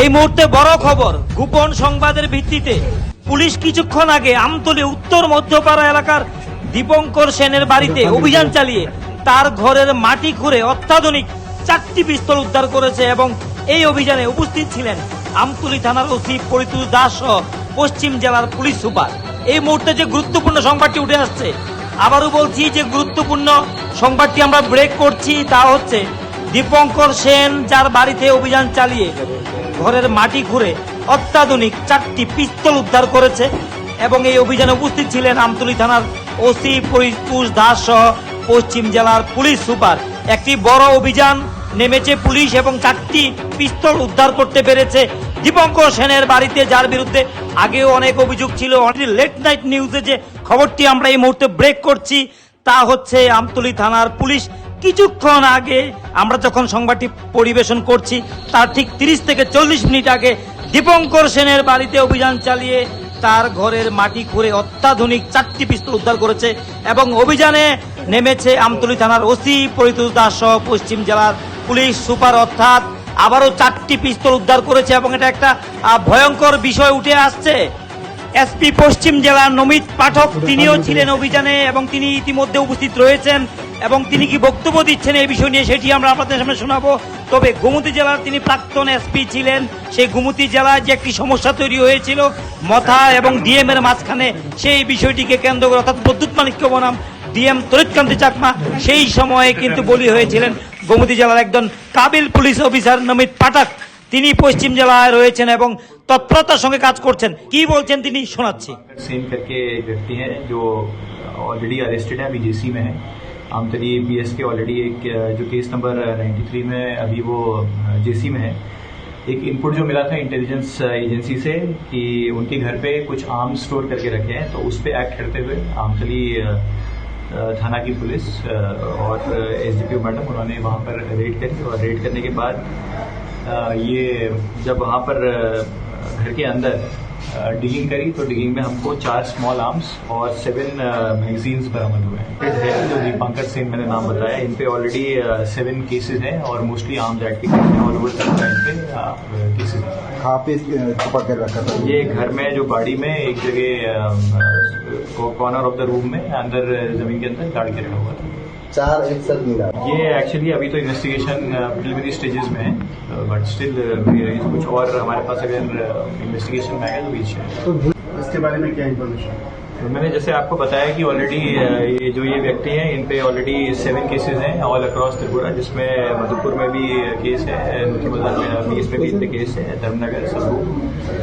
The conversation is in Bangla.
এই মুহূর্তে বড় খবর গোপন সংবাদের ভিত্তিতে পুলিশ কিছুক্ষণ আগে আমতলী উত্তর মধ্যপাড়া এলাকার দীপঙ্কর সেনের বাড়িতে অভিযান চালিয়ে তার ঘরের মাটি খুঁড়ে অত্যাধুনিক চারটি পিস্তল উদ্ধার করেছে এবং এই অভিযানে উপস্থিত ছিলেন আমতলী থানার ওসি পরিতোষ দাস সহ পশ্চিম জেলার পুলিশ সুপার। এই মুহূর্তে যে গুরুত্বপূর্ণ সংবাদটি উঠে আসছে আবারও বলছি যে গুরুত্বপূর্ণ সংবাদটি আমরা ব্রেক করছি তা হচ্ছে দীপঙ্কর সেন যার বাড়িতে অভিযান চালিয়ে ঘরের মাটি ঘুরে অত্যাধুনিক চারটি পিস্তল উদ্ধার করেছে এবং এই অভিযানে উপস্থিত ছিলেন আমতলী থানার ওসি পরিপুষ দাস সহ পশ্চিম জেলার পুলিশ সুপার। একটি বড় অভিযান নেমেছে পুলিশ এবং চারটি পিস্তল উদ্ধার করতে পেরেছে দীপঙ্কর সেনের বাড়িতে, যার বিরুদ্ধে আগেও অনেক অভিযোগ ছিল। লেট নাইট নিউজে যে খবরটি আমরা এই মুহূর্তে ব্রেক করছি, তা হচ্ছে আমতলী থানার পুলিশ কিছুক্ষণ আগে আমরা যখন সংবাদটি পরিবেশন করছি, তার ঠিক তিরিশ থেকে চল্লিশ মিনিট আগে দীপঙ্কর সেনের বাড়িতে অভিযান চালিয়ে তার ঘরের মাটি খুঁড়ে অত্যাধুনিক চারটি পিস্তল উদ্ধার করেছে এবং অভিযানে নেমেছে আমতলী থানার ওসি পরিতোষ দাস সহ পশ্চিম জেলার পুলিশ সুপার অর্থাৎ আবারও চারটি পিস্তল উদ্ধার করেছে এবং এটা একটা ভয়ঙ্কর বিষয় উঠে আসছে। এসপি পশ্চিম জেলার নমিত পাঠক, তিনিও ছিলেন অভিযানে এবং তিনি ইতিমধ্যে উপস্থিত রয়েছেন এবং তিনি কি বক্তব্য দিচ্ছেন এই বিষয় নিয়ে সেটি আমরা আপনাদের সামনে শোনাবো। তবে গোমতী জেলার তিনি প্রাক্তন এসপি ছিলেন, সেই গোমতী জেলায় যে একটি সমস্যা তৈরি হয়েছিল, মথা এবং ডিএম এর মাঝখানে সেই বিষয়টিকে কেন্দ্র করে অর্থাৎ প্রদ্যুৎ মানিক্য বনাম, ডিএম তরিৎকান্তি চাকমা, সেই সময়ে কিন্তু বলি হয়েছিলেন গোমতী জেলার একজন কাবিল পুলিশ অফিসার নমিত পাঠক। তিনি পশ্চিম জেলায় রয়েছেন এবং তৎপরতার সঙ্গে কাজ করছেন কি বলছেন তিনি শোনাচ্ছি सेन करके एक व्यक्ति है जो ऑलरेडी अरेस्टेड है अभी जेसी में है आमतरी बी एस के ऑलरेडी एक अ, जो केस नंबर 93 में अभी वो जेसी में है एक इनपुट जो मिला था इंटेलिजेंस एजेंसी से कि उनके घर पे कुछ आर्म्स स्टोर करके रखे हैं तो उस पर एक्ट करते हुए आमतली अ, अ, थाना की पुलिस अ, और एस डी पी मैडम उन्होंने वहाँ पर रेड करी और रेड करने के बाद अ, ये जब वहाँ पर घर के अंदर डिगिंग करी तो डिगिंग में हमको चार स्मॉल आर्म्स और सेवन मैगजीन्स बरामद हुए हैं। है जो दीपांकर सेन मैंने नाम बताया इन पे ऑलरेडी सेवन केसेस हैं और मोस्टली आर्म्स एक्ट के केस हैं ऑल ओवर इन पे केसेस हैं। कहाँ पे छुपा कर रखा था? ये घर में जो बाड़ी में एक जगह कॉर्नर ऑफ़ द रूम में अंदर ज़मीन के अंदर गाड़ के रखा हुआ था। चार एक साथ मिला। ये एक्चुअली अभी तो इन्वेस्टिगेशन प्रिलिमिनरी स्टेजेस में है बट स्टिल कुछ और हमारे पास अगर इन्वेस्टिगेशन में आएगा तो बीच है इसके बारे में क्या इन्फॉर्मेशन तो मैंने जैसे आपको बताया कि ऑलरेडी ये जो ये व्यक्ति हैं इन पे ऑलरेडी सेवन केसेस हैं ऑल अक्रॉस त्रिपुरा जिसमें मधुपुर में भी केस है बाज़ार में भी इसमें भी केस है धर्मनगर सबू